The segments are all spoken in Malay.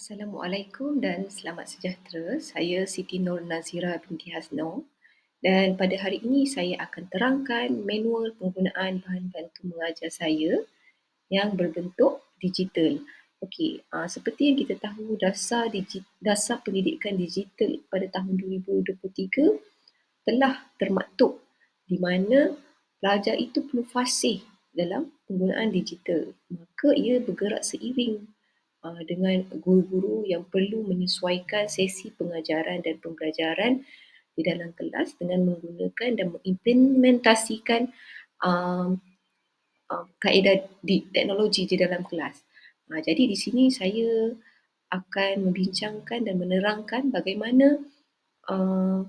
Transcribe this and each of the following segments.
Assalamualaikum dan selamat sejahtera. Saya Siti Nur Nazira binti Hasno dan pada hari ini saya akan terangkan manual penggunaan bahan bantu mengajar saya yang berbentuk digital. Okey, uh, seperti yang kita tahu dasar digi- dasar pendidikan digital pada tahun 2023 telah termaktub di mana pelajar itu perlu fasih dalam penggunaan digital. Maka ia bergerak seiring uh, dengan guru-guru yang perlu menyesuaikan sesi pengajaran dan pembelajaran di dalam kelas dengan menggunakan dan mengimplementasikan um, uh, kaedah di, teknologi di dalam kelas. Uh, jadi di sini saya akan membincangkan dan menerangkan bagaimana uh,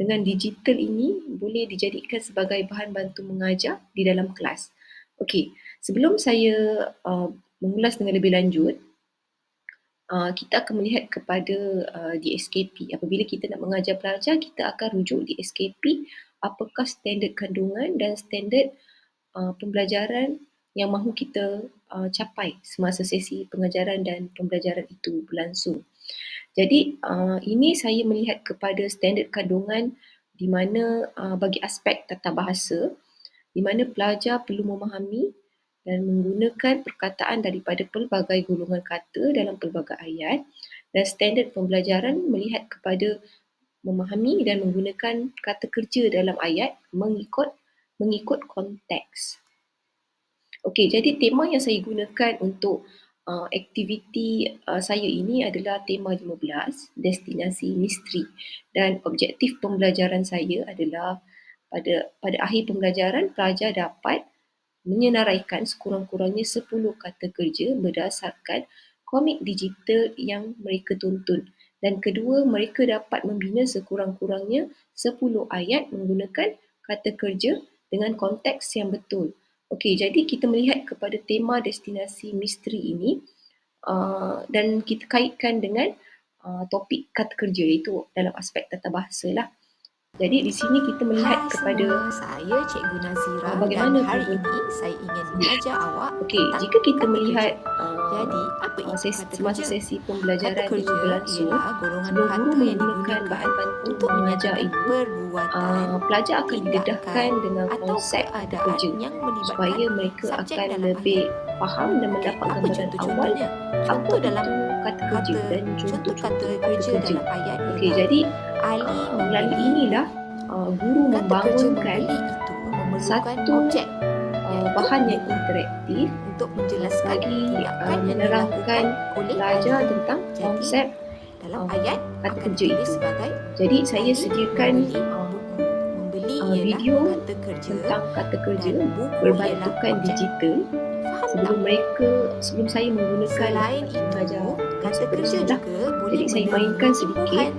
dengan digital ini boleh dijadikan sebagai bahan bantu mengajar di dalam kelas. Okey, sebelum saya uh, mengulas dengan lebih lanjut, uh, kita akan melihat kepada uh, DSKP. Apabila kita nak mengajar pelajar, kita akan rujuk DSKP apakah standard kandungan dan standard uh, pembelajaran yang mahu kita uh, capai semasa sesi pengajaran dan pembelajaran itu berlangsung. Jadi uh, ini saya melihat kepada standard kandungan di mana uh, bagi aspek tata bahasa di mana pelajar perlu memahami dan menggunakan perkataan daripada pelbagai golongan kata dalam pelbagai ayat dan standard pembelajaran melihat kepada memahami dan menggunakan kata kerja dalam ayat mengikut mengikut konteks. Okey, jadi tema yang saya gunakan untuk uh, aktiviti uh, saya ini adalah tema 15, destinasi misteri dan objektif pembelajaran saya adalah pada pada akhir pembelajaran pelajar dapat menyenaraikan sekurang-kurangnya 10 kata kerja berdasarkan komik digital yang mereka tonton. Dan kedua, mereka dapat membina sekurang-kurangnya 10 ayat menggunakan kata kerja dengan konteks yang betul. Okey, jadi kita melihat kepada tema destinasi misteri ini uh, dan kita kaitkan dengan uh, topik kata kerja itu dalam aspek tata bahasa lah. Jadi di sini kita melihat Hai kepada semua, saya Cikgu Nazira uh, bagaimana dan hari ini saya ingin mengajar awak Okey, jika kita kata melihat uh, Jadi, apa uh, itu sesi, kata semasa sesi Kata pembelajaran ini kerja berlangsung, ialah golongan sebelum kata guru yang menggunakan bahan digunakan bantu untuk mengajar ini, perbuatan uh, pelajar akan didedahkan dengan konsep kata keadaan kerja yang melibatkan supaya mereka akan lebih ayat. faham dan mendapat apa gambaran awal contoh-contohnya? apa Contoh dalam kata kerja kata dan contoh kata kata kerja dalam ayat Okey, jadi Ali melalui inilah uh, guru kata membangunkan itu satu objek uh, bahan yang interaktif untuk menjelaskan bagi uh, menerangkan pelajar tentang Jadi, konsep dalam uh, ayat kata kerja itu. sebagai Jadi saya sediakan membeli uh, uh, video kata kerja tentang kata kerja berbentukan digital Faham sebelum mereka sebelum saya menggunakan Selain itu, mengajar kata kerja juga boleh Jadi saya mainkan sedikit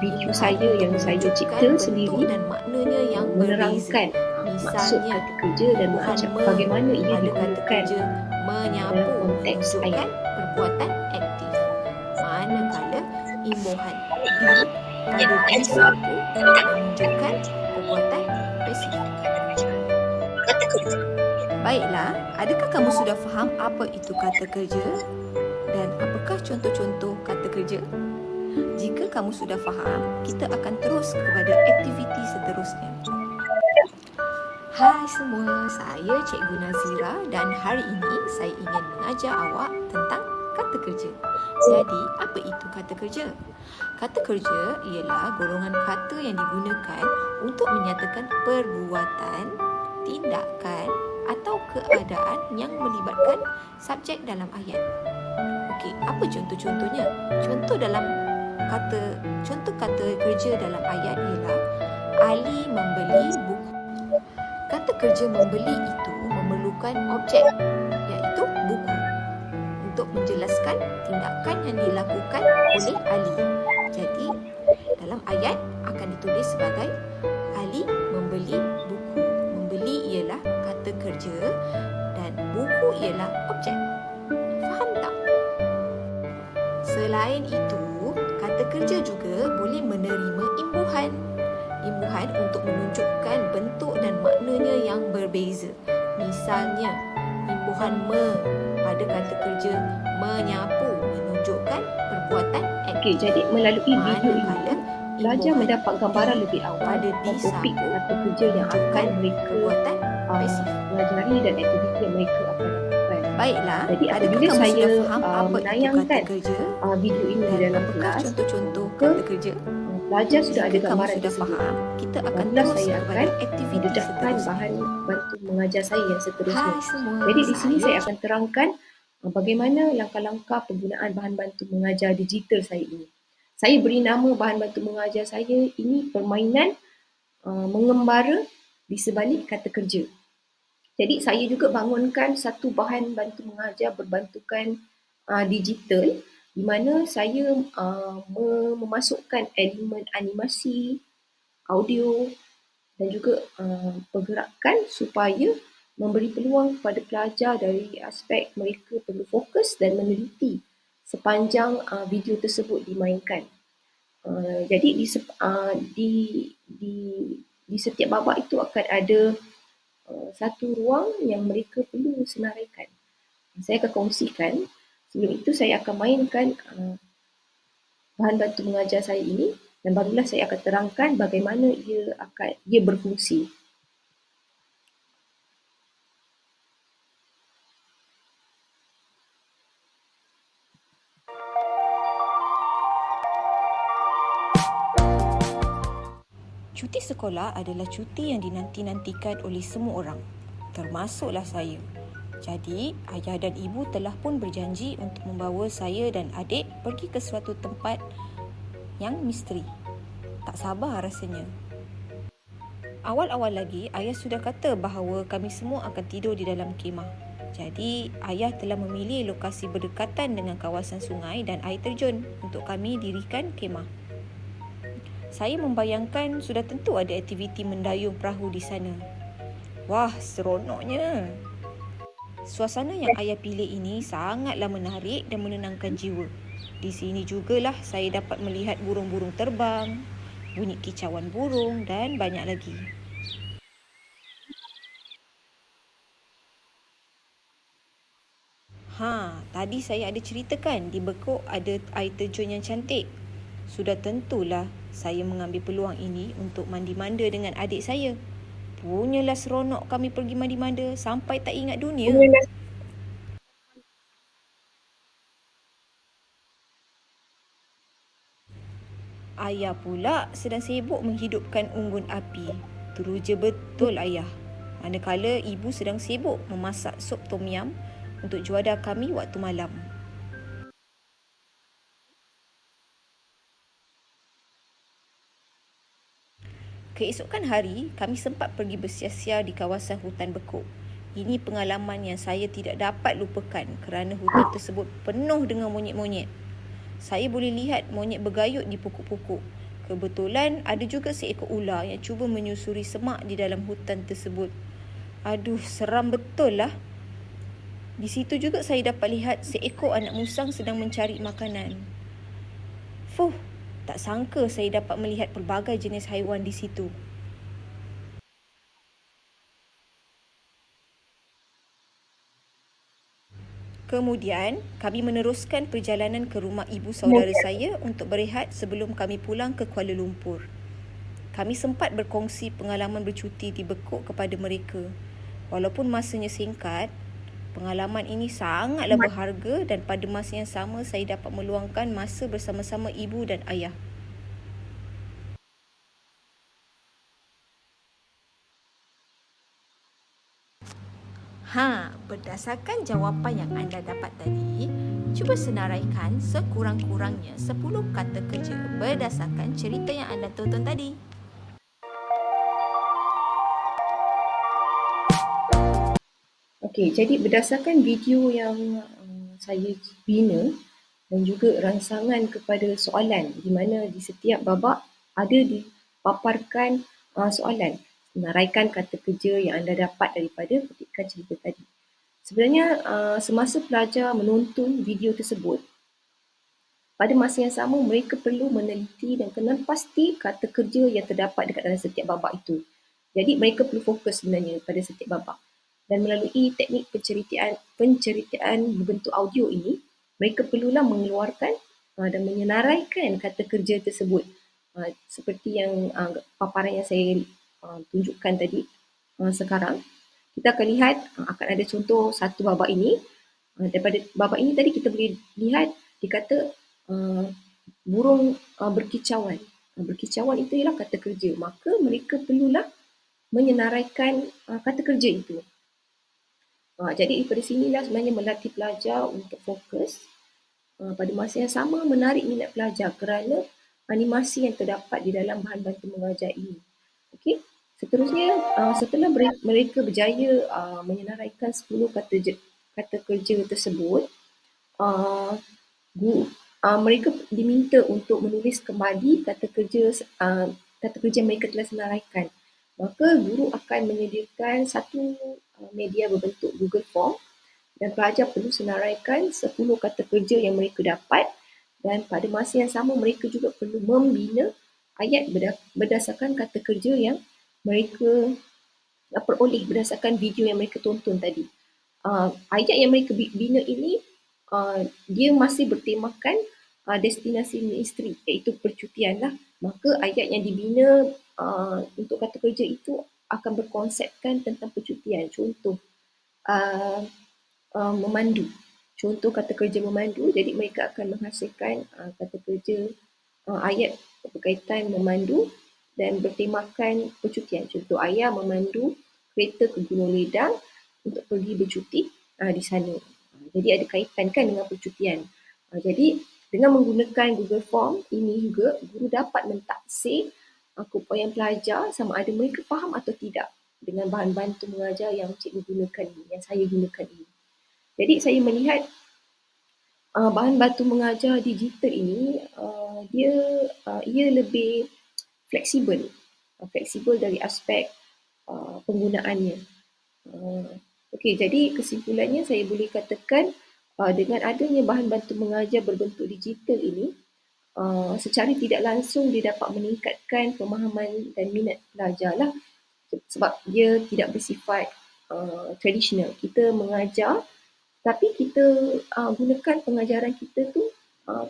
video Imbuhan saya yang saya menunjukkan cipta sendiri dan maknanya yang menerangkan uh, maksud kata kerja dan macam bagaimana ia kata digunakan kerja menyapu dalam konteks menunjukkan ayat. perbuatan aktif. Manakala imbuhan di pada disapu menunjukkan perbuatan pasif. Baiklah, adakah kamu sudah faham apa itu kata kerja dan apakah contoh-contoh kata kerja? Jika kamu sudah faham, kita akan terus kepada aktiviti seterusnya. Hai semua, saya Cikgu Nazira dan hari ini saya ingin mengajar awak tentang kata kerja. Jadi, apa itu kata kerja? Kata kerja ialah golongan kata yang digunakan untuk menyatakan perbuatan, tindakan atau keadaan yang melibatkan subjek dalam ayat. Okey, apa contoh-contohnya? Contoh dalam kata contoh kata kerja dalam ayat ialah Ali membeli buku. Kata kerja membeli itu memerlukan objek iaitu buku untuk menjelaskan tindakan yang dilakukan oleh Ali. Jadi, dalam ayat akan ditulis sebagai Ali membeli buku. Membeli ialah kata kerja dan buku ialah objek. Faham tak? Selain itu, kerja juga boleh menerima imbuhan. Imbuhan untuk menunjukkan bentuk dan maknanya yang berbeza. Misalnya, imbuhan me pada kata kerja menyapu menunjukkan Okey, jadi melalui video ini, pelajar mendapat gambaran lebih awal pada topik kata kerja yang akan mereka perbuatan uh, pasif. pelajari dan aktiviti yang mereka akan. Baiklah, Jadi, adakah apabila kamu saya, faham uh, apa menayangkan kerja Uh, video ini di dalam kelas, contoh-contoh ke- kata kerja? uh, pelajar sudah ada gambaran sudah faham, kita akan terus saya akan aktiviti Dedahkan bahan bantu mengajar saya yang seterusnya. Hai semua, Jadi di sini saya akan terangkan uh, bagaimana langkah-langkah penggunaan bahan bantu mengajar digital saya ini. Saya beri nama bahan bantu mengajar saya ini permainan uh, mengembara di sebalik kata kerja. Jadi saya juga bangunkan satu bahan bantu mengajar berbantukan uh, digital di mana saya uh, memasukkan elemen animasi, audio dan juga uh, pergerakan supaya memberi peluang kepada pelajar dari aspek mereka perlu fokus dan meneliti sepanjang uh, video tersebut dimainkan. Uh, jadi di, uh, di di di setiap babak itu akan ada satu ruang yang mereka perlu senaraikan. Saya akan kongsikan. Sebelum itu saya akan mainkan uh, bahan bantu mengajar saya ini dan barulah saya akan terangkan bagaimana ia akan ia berfungsi. Cuti sekolah adalah cuti yang dinanti-nantikan oleh semua orang, termasuklah saya. Jadi, ayah dan ibu telah pun berjanji untuk membawa saya dan adik pergi ke suatu tempat yang misteri. Tak sabar rasanya. Awal-awal lagi, ayah sudah kata bahawa kami semua akan tidur di dalam kemah. Jadi, ayah telah memilih lokasi berdekatan dengan kawasan sungai dan air terjun untuk kami dirikan kemah. Saya membayangkan sudah tentu ada aktiviti mendayung perahu di sana. Wah, seronoknya. Suasana yang ayah pilih ini sangatlah menarik dan menenangkan jiwa. Di sini jugalah saya dapat melihat burung-burung terbang, bunyi kicauan burung dan banyak lagi. Ha, tadi saya ada ceritakan di Bekok ada air terjun yang cantik. Sudah tentulah saya mengambil peluang ini untuk mandi-manda dengan adik saya. Punyalah seronok kami pergi mandi-manda sampai tak ingat dunia. Ayah pula sedang sibuk menghidupkan unggun api. Teruja betul ayah. Manakala ibu sedang sibuk memasak sup tom yam untuk juada kami waktu malam. Keesokan hari, kami sempat pergi bersiar-siar di kawasan hutan bekuk. Ini pengalaman yang saya tidak dapat lupakan kerana hutan tersebut penuh dengan monyet-monyet. Saya boleh lihat monyet bergayut di pokok-pokok. Kebetulan ada juga seekor ular yang cuba menyusuri semak di dalam hutan tersebut. Aduh, seram betul lah. Di situ juga saya dapat lihat seekor anak musang sedang mencari makanan. Fuh, tak sangka saya dapat melihat pelbagai jenis haiwan di situ. Kemudian, kami meneruskan perjalanan ke rumah ibu saudara saya untuk berehat sebelum kami pulang ke Kuala Lumpur. Kami sempat berkongsi pengalaman bercuti di Bekuk kepada mereka. Walaupun masanya singkat, pengalaman ini sangatlah berharga dan pada masa yang sama saya dapat meluangkan masa bersama-sama ibu dan ayah. Ha, berdasarkan jawapan yang anda dapat tadi, cuba senaraikan sekurang-kurangnya 10 kata kerja berdasarkan cerita yang anda tonton tadi. Okey, jadi berdasarkan video yang uh, saya bina dan juga rangsangan kepada soalan di mana di setiap babak ada dipaparkan uh, soalan. Senaraikan kata kerja yang anda dapat daripada petikan cerita tadi. Sebenarnya uh, semasa pelajar menonton video tersebut, pada masa yang sama mereka perlu meneliti dan kenal pasti kata kerja yang terdapat dekat dalam setiap babak itu. Jadi mereka perlu fokus sebenarnya pada setiap babak dan melalui teknik penceritaan penceritaan berbentuk audio ini mereka perlulah mengeluarkan uh, dan menyenaraikan kata kerja tersebut. Uh, seperti yang uh, paparan yang saya uh, tunjukkan tadi uh, sekarang, kita akan lihat uh, akan ada contoh satu babak ini. Uh, daripada babak ini tadi kita boleh lihat dikata uh, burung uh, berkicauan. Uh, berkicauan itu ialah kata kerja. Maka mereka perlulah menyenaraikan uh, kata kerja itu. Uh, jadi daripada sinilah sebenarnya melatih pelajar untuk fokus uh, pada masa yang sama menarik minat pelajar kerana animasi yang terdapat di dalam bahan bantu mengajar ini. Okey. Seterusnya uh, setelah mereka berjaya uh, menyenaraikan 10 kata kata kerja tersebut uh, guru, uh, mereka diminta untuk menulis kembali kata kerja uh, kata kerja mereka telah senaraikan maka guru akan menyediakan satu media berbentuk Google Form dan pelajar perlu senaraikan 10 kata kerja yang mereka dapat dan pada masa yang sama mereka juga perlu membina ayat berdasarkan kata kerja yang mereka peroleh berdasarkan video yang mereka tonton tadi. Uh, ayat yang mereka bina ini uh, dia masih bertemakan uh, destinasi ministry iaitu percutian lah. Maka ayat yang dibina uh, untuk kata kerja itu akan berkonsepkan tentang percutian. Contoh, uh, uh, memandu. Contoh kata kerja memandu, jadi mereka akan menghasilkan uh, kata kerja uh, ayat berkaitan memandu dan bertemakan percutian. Contoh, ayah memandu kereta ke Gunung Ledang untuk pergi bercuti uh, di sana. Jadi ada kaitan kan dengan percutian. Uh, jadi dengan menggunakan Google Form ini juga, guru dapat mentaksir upaya pelajar sama ada mereka faham atau tidak dengan bahan bantu mengajar yang cikgu gunakan ini, yang saya gunakan ini. Jadi saya melihat uh, bahan bantu mengajar digital ini uh, dia uh, ia lebih fleksibel, uh, fleksibel dari aspek uh, penggunaannya. Uh, Okey, jadi kesimpulannya saya boleh katakan uh, dengan adanya bahan bantu mengajar berbentuk digital ini, uh, secara tidak langsung dia dapat meningkatkan pemahaman dan minat pelajar lah sebab dia tidak bersifat uh, tradisional. Kita mengajar tapi kita uh, gunakan pengajaran kita tu uh,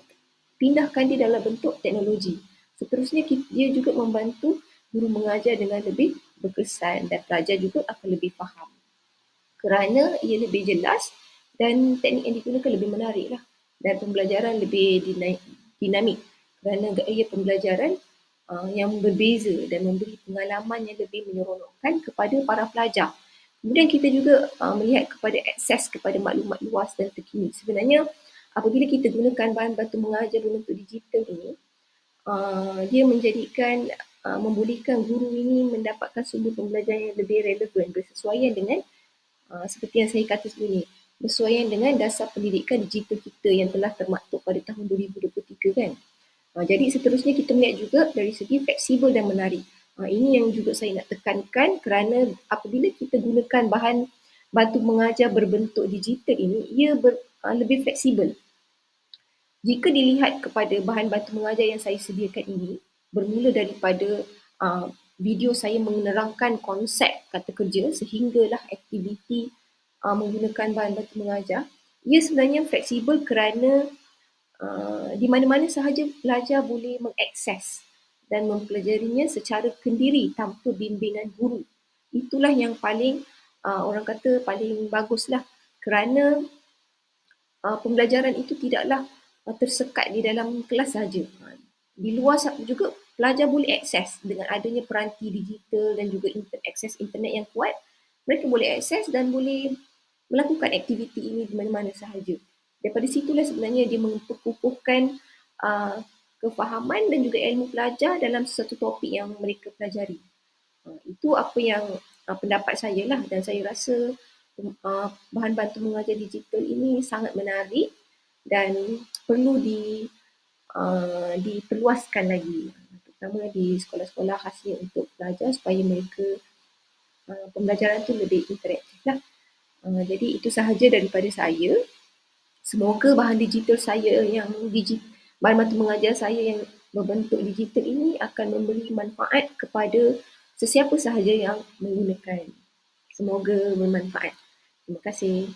pindahkan dia dalam bentuk teknologi. Seterusnya kita, dia juga membantu guru mengajar dengan lebih berkesan dan pelajar juga akan lebih faham. Kerana ia lebih jelas dan teknik yang digunakan lebih menarik lah dan pembelajaran lebih dinamik kerana gaya pembelajaran uh, yang berbeza dan memberi pengalaman yang lebih menyeronokkan kepada para pelajar. Kemudian kita juga uh, melihat kepada akses kepada maklumat luas dan terkini. Sebenarnya apabila kita gunakan bahan bantu mengajar berbentuk digital ini, uh, dia menjadikan uh, membolehkan guru ini mendapatkan sumber pembelajaran yang lebih relevan bersesuaian dengan uh, seperti yang saya kata sebelum ini bersesuaian dengan dasar pendidikan digital kita yang telah termaktub pada tahun 2023 kan. Ha, jadi seterusnya kita melihat juga dari segi fleksibel dan menarik. Ha, ini yang juga saya nak tekankan kerana apabila kita gunakan bahan bantu mengajar berbentuk digital ini, ia ber, ha, lebih fleksibel. Jika dilihat kepada bahan bantu mengajar yang saya sediakan ini, bermula daripada uh, video saya menerangkan konsep kata kerja sehinggalah aktiviti uh, menggunakan bahan bantu mengajar, ia sebenarnya fleksibel kerana Uh, di mana-mana sahaja pelajar boleh mengakses dan mempelajarinya secara kendiri tanpa bimbingan guru. Itulah yang paling uh, orang kata paling baguslah kerana uh, pembelajaran itu tidaklah uh, tersekat di dalam kelas saja. Uh, di luar juga pelajar boleh akses dengan adanya peranti digital dan juga akses internet yang kuat. Mereka boleh akses dan boleh melakukan aktiviti ini di mana-mana sahaja daripada situlah sebenarnya dia memperkukuhkan uh, kefahaman dan juga ilmu pelajar dalam sesuatu topik yang mereka pelajari. Uh, itu apa yang uh, pendapat saya lah dan saya rasa uh, bahan bantu mengajar digital ini sangat menarik dan perlu di uh, diperluaskan lagi terutama di sekolah-sekolah khasnya untuk pelajar supaya mereka uh, pembelajaran tu lebih interaktif lah. Uh, jadi itu sahaja daripada saya. Semoga bahan digital saya yang digit, bahan bantu mengajar saya yang berbentuk digital ini akan memberi manfaat kepada sesiapa sahaja yang menggunakan. Semoga bermanfaat. Terima kasih.